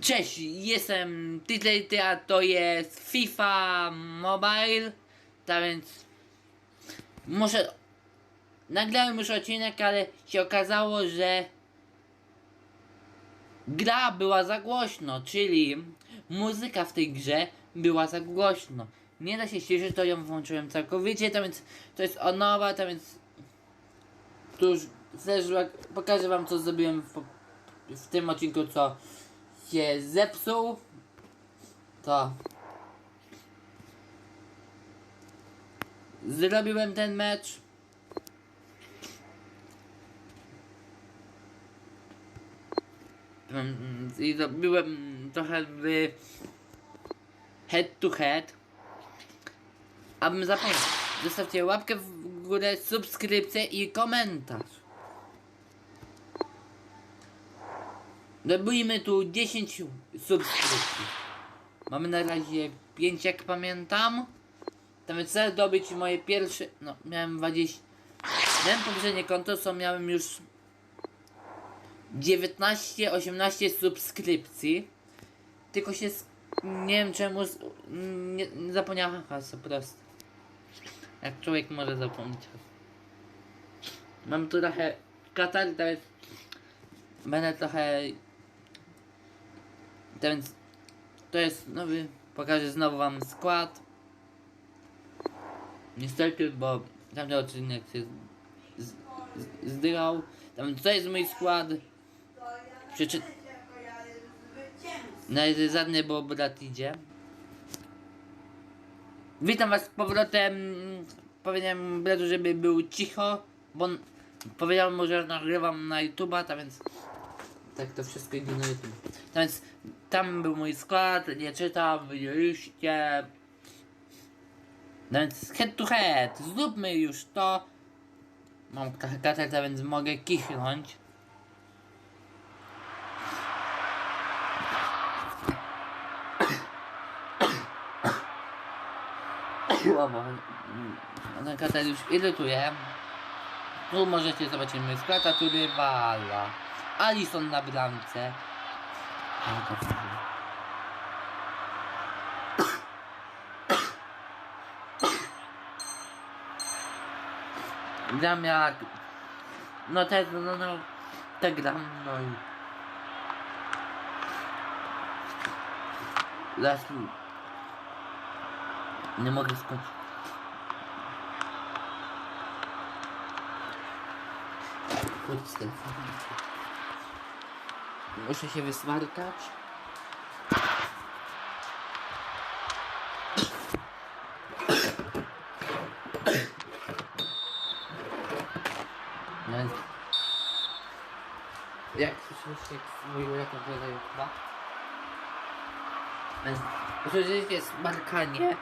Cześć, jestem Titlety, a to jest FIFA Mobile, tak więc muszę nagrałem już odcinek, ale się okazało, że gra była za głośno, czyli muzyka w tej grze była za głośno. Nie da się ścieżyć, to ją włączyłem całkowicie, to więc to jest od nowa, to więc tu już pokażę wam co zrobiłem w, w tym odcinku, co się zepsuł. To zrobiłem ten mecz. Mm, I zrobiłem trochę w head to head. Abym zapomniał. Zostawcie łapkę w górę, subskrypcję i komentarz. Dobijmy tu 10 subskrypcji. Mamy na razie 5 jak pamiętam. Tam chcę dobyć moje pierwsze. No, miałem 20. Miałem poprzednie konto, co miałem już 19-18 subskrypcji. Tylko się. Nie wiem czemu. Nie, nie zapomniałem hasła po prostu. Jak człowiek może zapomnieć. Mam tu trochę katar, to jest. Będę trochę. To więc. To jest nowy. Pokażę znowu wam skład. Niestety, bo tamten odcinek się z-. Tam to jest mój skład. Przeczy... Nawet żadny, bo brat idzie. Witam was z powrotem. Powiedziałem bratu, żeby był cicho, bo on- powiedziałem mu, że nagrywam na YouTube'a, tak więc tak to wszystko idzie na YouTube. Tak więc tam był mój skład, nie czytam, widzieliście. No więc head to head, zróbmy już to. Mam katarta, więc mogę kichnąć. Ten katar już irytuje. Tu możecie zobaczyć mój skład, a tu rywala. Alison na bramce. Gram jak... No te, no, no, gram, no i... Zaraz... Nie mogę skończyć. Chodź z telefonem. Muszę się wysmarkać. No więc... Jak jak mówił jak wyglądają chyba? Więc usłyszeliście smarkanie.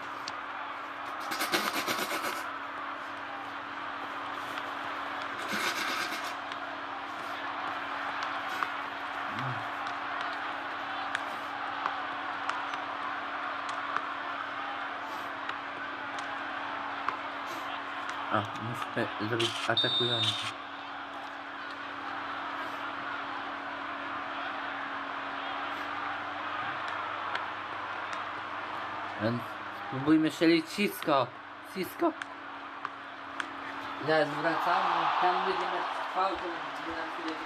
A, muszę zrobić atakujący. Więc spróbujmy strzelić Cisco. Cisco. Zaraz wracamy. Tam będziemy trwał, to będzie na chwilę.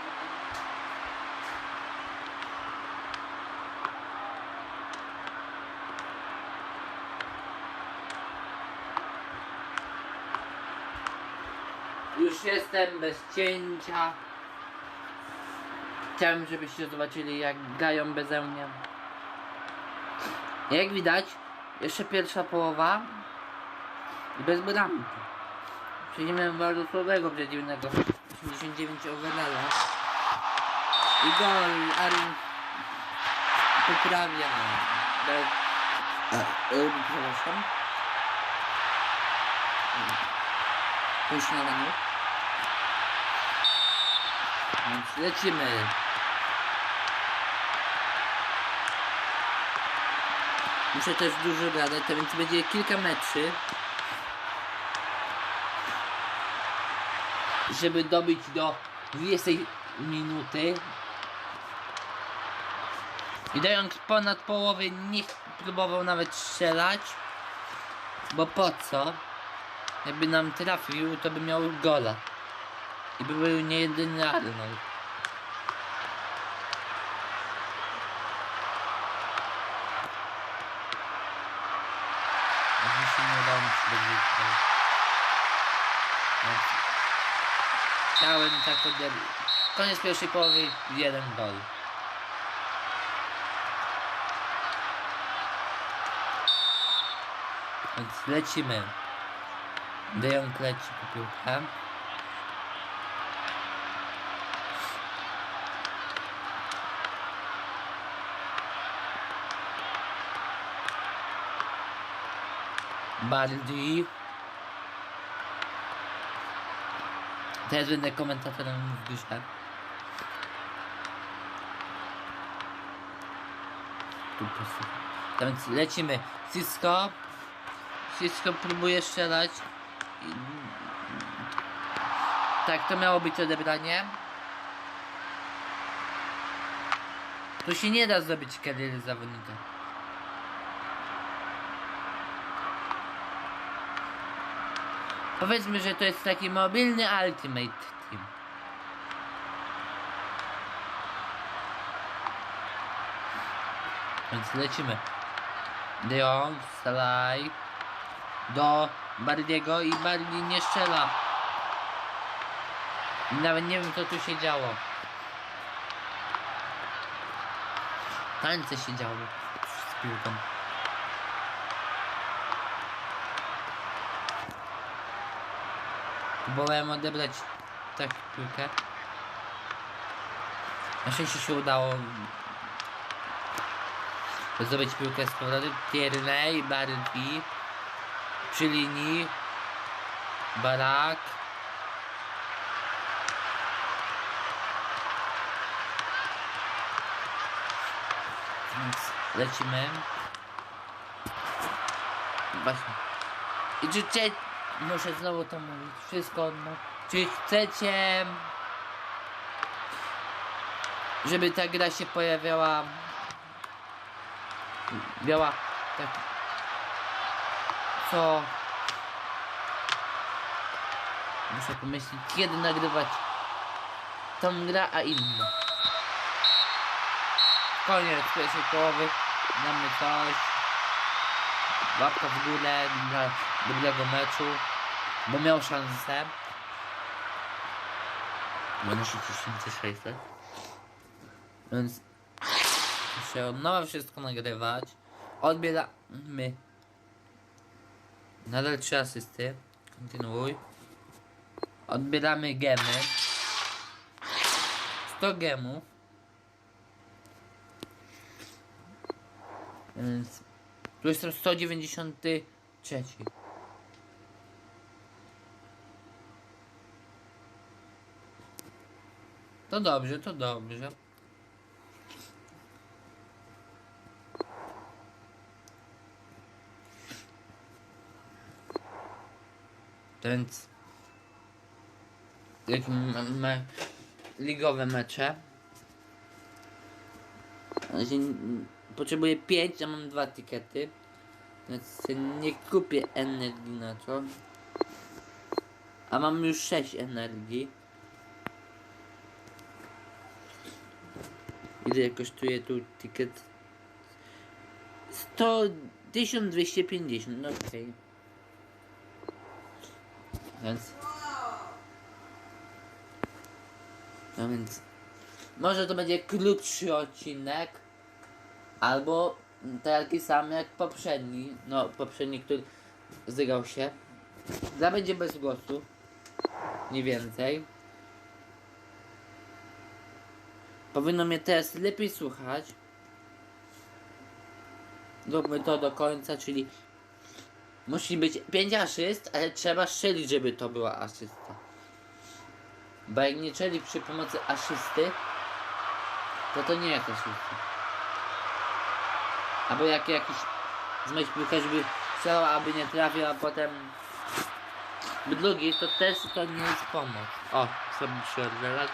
Już jestem bez cięcia. Chciałem, żebyście zobaczyli jak grają beze mnie. Jak widać, jeszcze pierwsza połowa bez bramki. Przejdziemy bardzo słabego przeciwnego. 89 overalla. I gol, Arin poprawia. E, przepraszam. Po śniadaniu. Więc lecimy. Muszę też dużo gadać, to więc będzie kilka meczy. Żeby dobić do 20 minuty. I dając ponad połowy nie próbował nawet strzelać. Bo po co? Jakby nam trafił, to by miał gola. I by był nie jedyny Arnold. Aż mi się nie udało mi się dobrze ustawić. Więc Chciałem tak odebrać. Koniec pierwszej połowy, jeden gol. Więc lecimy. De Jong leci po piłkę. Baldi. Teraz będę komentatorem w grze. Tu posłuchaj. A Więc lecimy. Cisco. Cisco próbuje strzelać. Tak, to miało być odebranie. Tu się nie da zrobić kariery zawodnika. Powiedzmy, że to jest taki mobilny Ultimate Team. Więc lecimy. De Jong, Salai do Bardiego i Bardi nie strzela. Nawet nie wiem co tu się działo. Tańce się działy z piłką. Próbowałem odebrać tak piłkę. Na szczęście się udało zdobyć piłkę z powrotem. Tierney, Bardi przy linii Barak Więc lecimy Właśnie I czy Muszę znowu to mówić. Wszystko no. Czy chcecie Żeby ta gra się pojawiała? Miała tak. Co? Muszę pomyśleć kiedy nagrywać tą grę a inną. Koniec pierwszej połowy. Mamy coś. Łapka w górę dla dobrego meczu bo miał szansę bo na 6600 więc muszę od nowa wszystko nagrywać odbieramy Nadal trzy asysty. Kontynuuj. Odbieramy gemy. 100 gemów. Więc tu jestem 193. To dobrze, to dobrze. Więc jak me, me, ligowe mecze. N- potrzebuję 5, a mam dwa tikety. Więc nie kupię energii na to. A mam już 6 energii ile kosztuje tu ticket 100 1250 no okej więc. No więc. Może to będzie krótszy odcinek. Albo taki sam jak poprzedni. No, poprzedni, który zygał się. Dla będzie bez głosu. Nie więcej. Powinno mnie teraz lepiej słuchać. Zróbmy to do końca, czyli Musi być 5 asyst, ale trzeba strzelić, żeby to była asysta. Bo jak nie strzeli przy pomocy asysty, to to nie jest asysta. Albo jak jakiś z moich piłkarzy by strzelał, aby nie trafił, a potem drugi, to też to nie jest pomoc. O, sobie odwracać.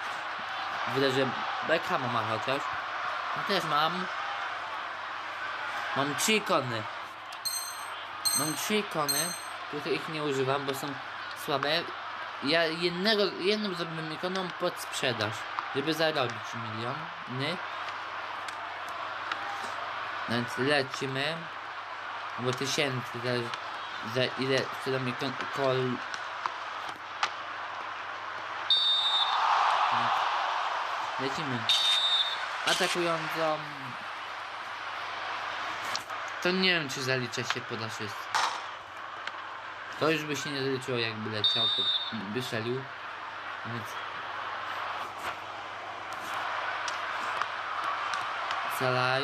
Widać, że Beckham ma chociaż. Też mam. Mam trzy ikony. Mam trzy ikony, tylko ich nie używam, bo są słabe. Ja jednego, jedną zrobiłem ikoną pod sprzedaż, żeby zarobić miliony. No Więc lecimy. Bo tysięcy za, za ile sprzedam ikon Lecimy. Atakującą. To nie wiem czy zalicza się pod asystę. To już by się nie zaliczyło jakby leciał, to by szelił. Więc... Salaj.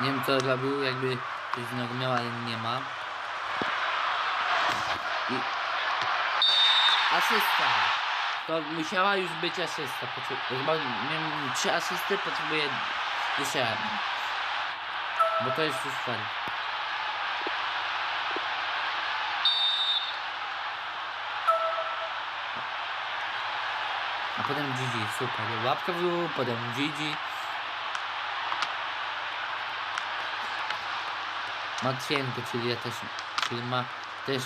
Nie wiem co robił, jakby coś z niego miał, ale nie ma. I... Asysta. To musiała już być asysta. Chyba miałem trzy asysty, potrzebuję jeszcze jedną. Bo to jest już fajne. A potem Gigi, super. Łapka w dół, potem Gigi. Matwienko, czyli ja też, czyli ma też...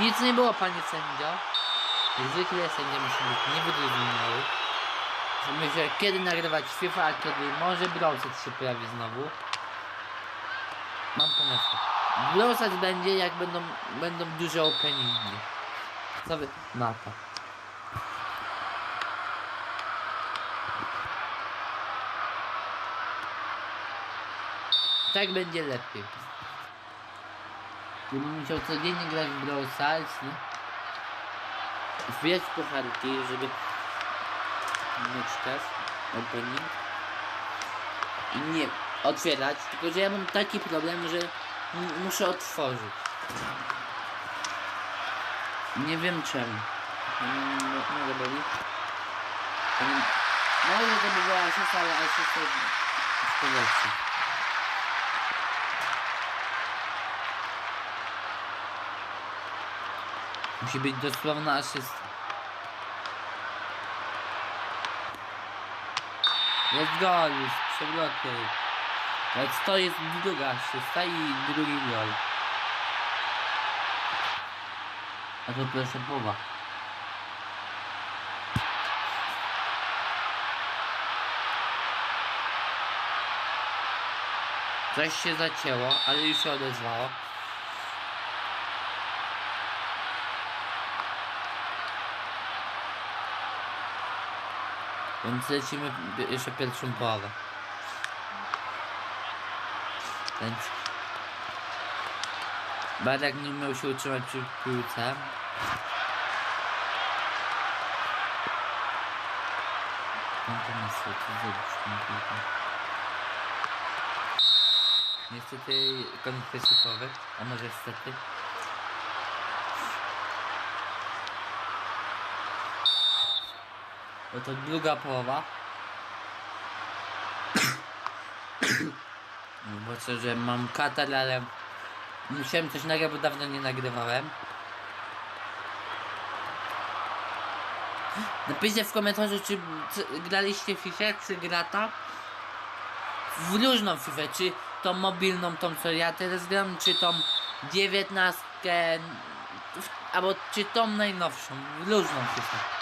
Nic nie było, panie sędzio. Zwykle sędzia musi być niewyrozumiały. Myślę, kiedy nagrywać FIFA, a kiedy może Browset się pojawi znowu. Mam pomysł. Browset będzie, jak będą, będą duże openingi. Co wy na to? Tak będzie lepiej. Gdybym musiał codziennie grać w Brawl Stars, nie? Wbijać pucharki, żeby mieć czas, opening i nie otwierać, tylko że ja mam taki problem, że muszę otworzyć. Nie wiem czemu. Nie boli. Może to by była asysta, ale asysta jest to Musi być dosłowna asysta. Jest gol już, przewrotny. Więc to jest druga asysta i drugi gol. A to proszę połowa. Coś się zacięło, ale już się odezwało. Więc lecimy jeszcze pierwszą połowę. Więc... Barak nie umiał się utrzymać przy piłce. Niestety koniec przesypowy, a może niestety. Oto druga połowa. Bo że mam katar, ale musiałem coś nagrać, bo dawno nie nagrywałem. Napiszcie w komentarzu, czy, czy graliście FIFA, czy grata? W różną FIFA, czy tą mobilną, tą co ja teraz gram, czy tą dziewiętnastkę, albo czy tą najnowszą, w różną FIFA.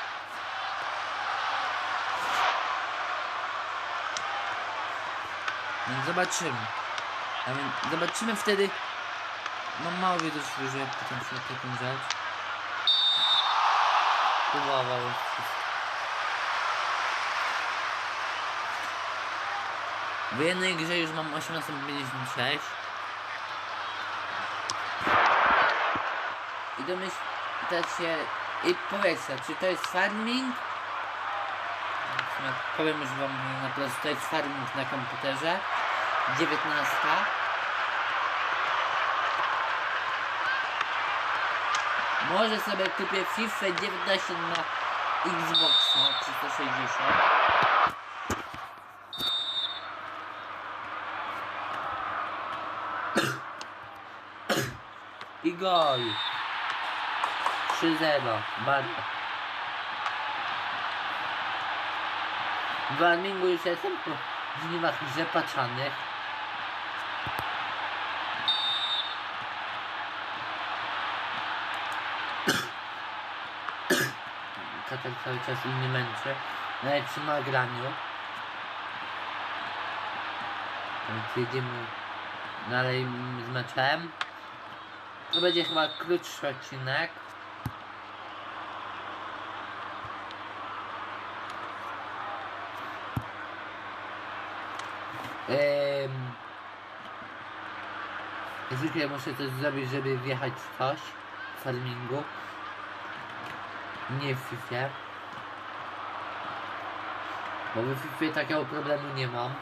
Więc zobaczymy. Zobaczymy wtedy. No mało wiedzy, że ja potem się taką rzecz. Próbował. W jednej grze już mam 1856. I domyślać się i powiedzcie, czy to jest farming? Powiem już wam na prostu, to jest farming na komputerze. 19. Może sobie kupię FIFA 19 na Xboxa 360. I gol. 3-0. Bardzo. Warmingu już jestem po żniwach rzepaczanych. Katar cały czas mnie męczy. Nawet przy nagraniu. Więc jedziemy dalej z meczem. To będzie chyba krótszy odcinek. Ehm, zwykle muszę coś zrobić, żeby wjechać w coś w farmingu. Nie w FIFA. Bo w FIFA takiego problemu nie mam.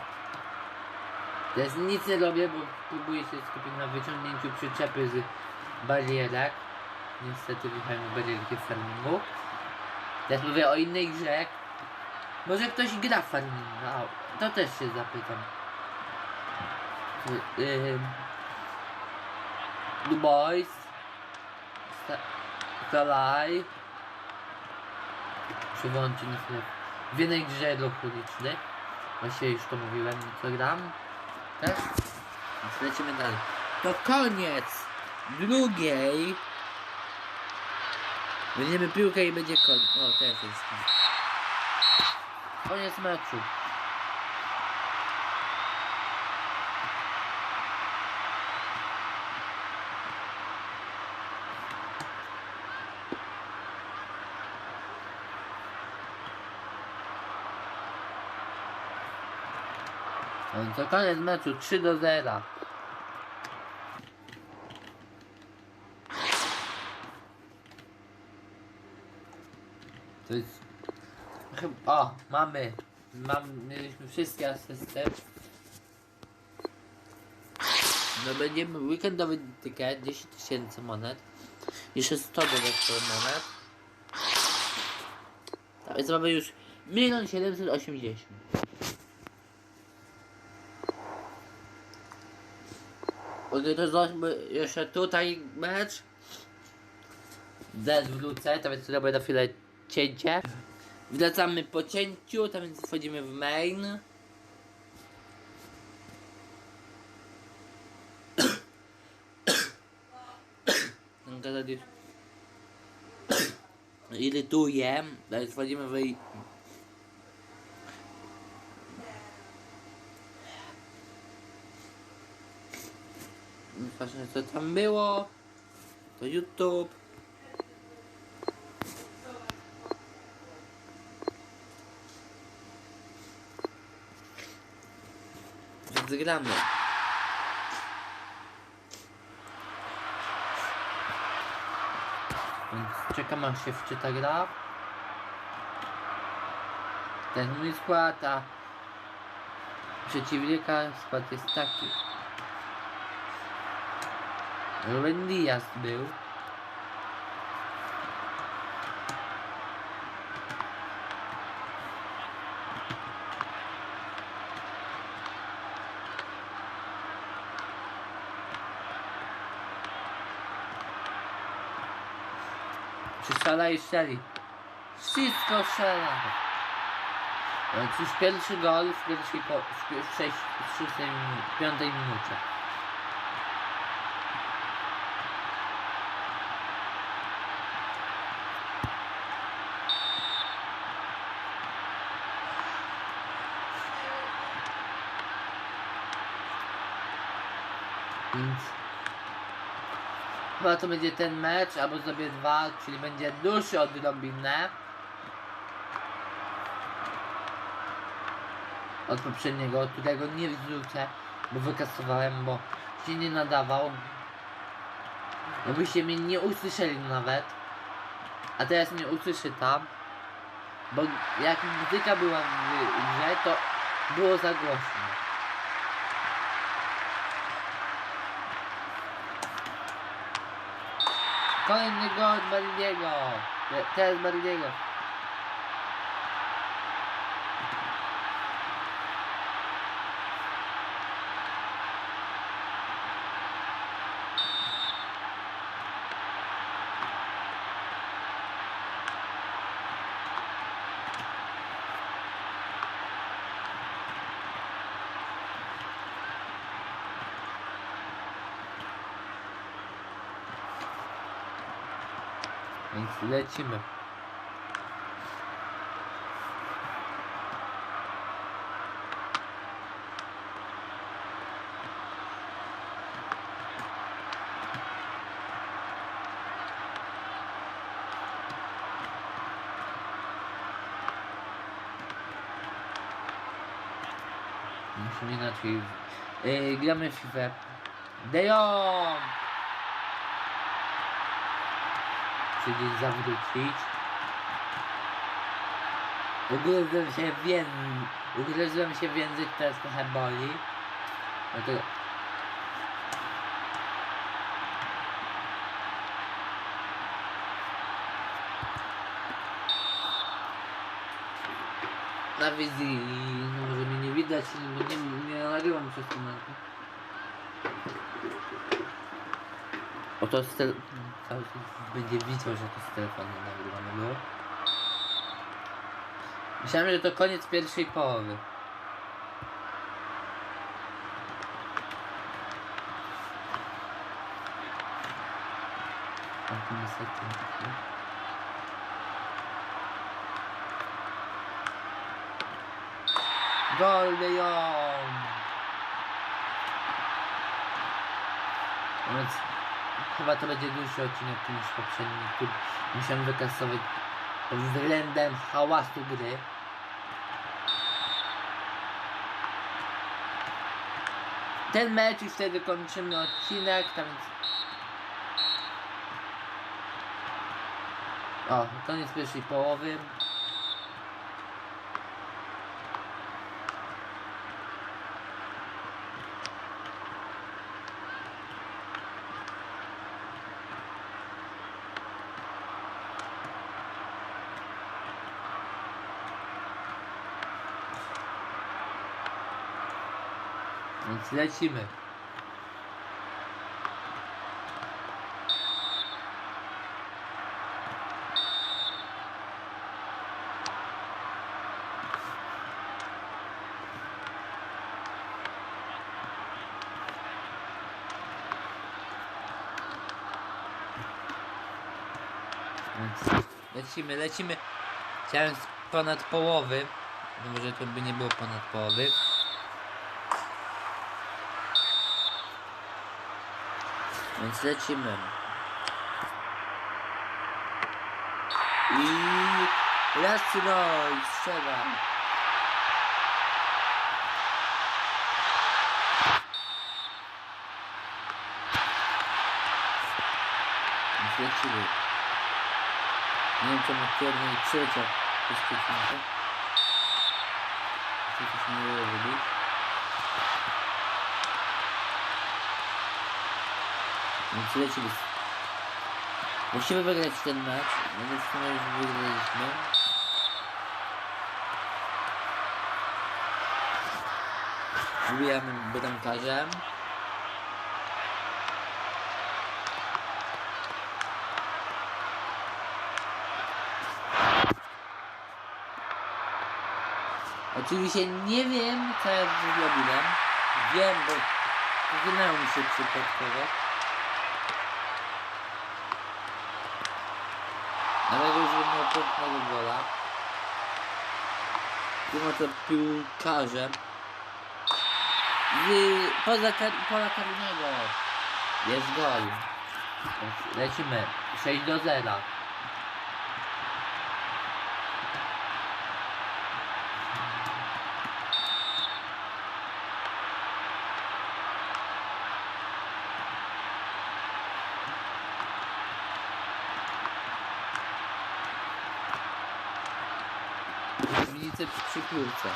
Teraz nic nie robię, bo próbuję się skupić na wyciągnięciu przyczepy z barierek. Niestety wjechałem w barierki w farmingu. Teraz mówię o innej grze. Może ktoś gra w farminga? O, To też się zapytam. Yy, The Boys. Kalaj. Przyłączy na chwilę. W jednej grze ruch uliczny. Właściwie już to mówiłem, co gram. Tak? Więc lecimy dalej. To koniec drugiej. Będziemy piłkę i będzie koniec. O, teraz jest. Koniec meczu. To koniec meczu 3 do 0. To jest... O, mamy. Mam, mieliśmy wszystkie asysty. No będziemy weekendowy tykiet 10 tysięcy monet. Jeszcze 100 dodatkowych monet. Tak więc mamy już 1 780. Zobaczmy jeszcze tutaj mecz. Z wrócę, to więc zrobię na chwilę cięcie. Wracamy po cięciu, to więc wchodzimy w main. Ten już irytuje, więc wchodzimy w Patrzę co tam było. To YouTube. Więc gramy. Więc czekam aż się wczyta gra. Ten mój skład, a przeciwnika skład jest taki. Ruben Diaz był. Przystrzela i strzeli. Wszystko strzela. Więc już pierwszy gol w pierwszej, w pierwszej, w szóstej, piątej minucie. Więc chyba to będzie ten mecz, albo zrobię dwa, czyli będzie dłuższy odrobinę. Od poprzedniego, którego nie wrzucę, bo wykasowałem, bo się nie nadawał. Bo byście mnie nie usłyszeli nawet. A teraz mnie usłyszy tam. Bo jak muzyka była w grze, to było za głośno. Kolejny gol od Maridiego. Teraz Maridiego. Więc lecimy. Musimy inaczej. Yy, gramy w FIFA. De Czy gdzieś zawrócić? Ugryzłem się w. Ugryzłem się w język, teraz trochę boli. No to... Na wizji, no może mnie nie widać, bo nie, nie nagrywam przez moment. Oto z tel... cały będzie widział, że to z telefonu nagrywane było. Myślałem, że to koniec pierwszej połowy. Gol de Jong! Chyba to będzie dłuższy odcinek niż poprzedni, który musiałem wykasować względem hałasu gry. Ten mecz i wtedy kończymy odcinek, tam więc... O, koniec pierwszej połowy. Więc lecimy. Lecimy, lecimy. Chciałem ponad połowy. Może to by nie było ponad połowy. Więc lecimy. I Lasroy strzela. Więc lecimy. Nie wiem czemu kiernie i trzecia bezpiecznika. Co coś nie było Więc. Musimy wygrać ten mecz. No w sumie już wygraliśmy. Wbijamy bramkarzem. Oczywiście nie wiem co ja zrobiłem. Wiem, bo wyginęło mi się przypadkowo. Nawet już miał pięknego gola. Tym oto piłkarzem. Z poza kar pola karnego. Jest gol. Lecimy. 6 do 0. Widzicie przy piłce.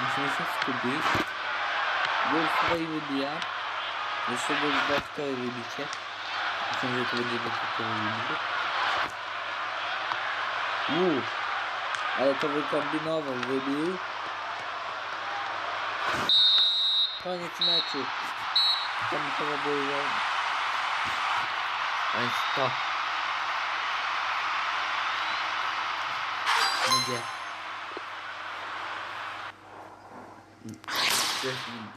Musimy się skupić. Gol tutaj wybija. Jeszcze go dodatkowy wybicie. Myślę, że to będzie dodatkowe wybicie. Uuu. Ale to wykombinował, wybił. Koniec meczu. Tam chyba było... A więc to. Będzie.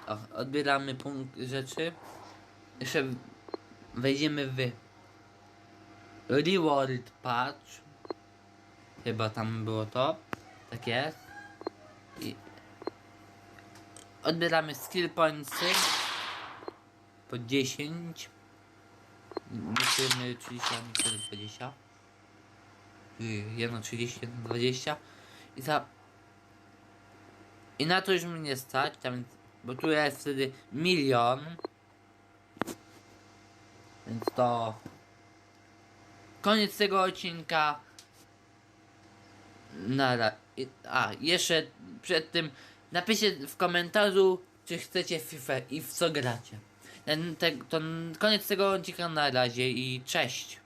O, odbieramy punkt rzeczy. Jeszcze wejdziemy w Reward patch. Chyba tam było to. Tak jest. I odbieramy skill pointsy po 10. Niektóre 30, a niektóre 20. Y, Jedno 30, jedno 20. I za i na to już mnie nie stać, tam, bo tu jest wtedy milion. Więc to koniec tego odcinka. Nara. A, jeszcze przed tym napiszcie w komentarzu, czy chcecie FIFA i w co gracie. Ten, te, to koniec tego odcinka na razie i cześć.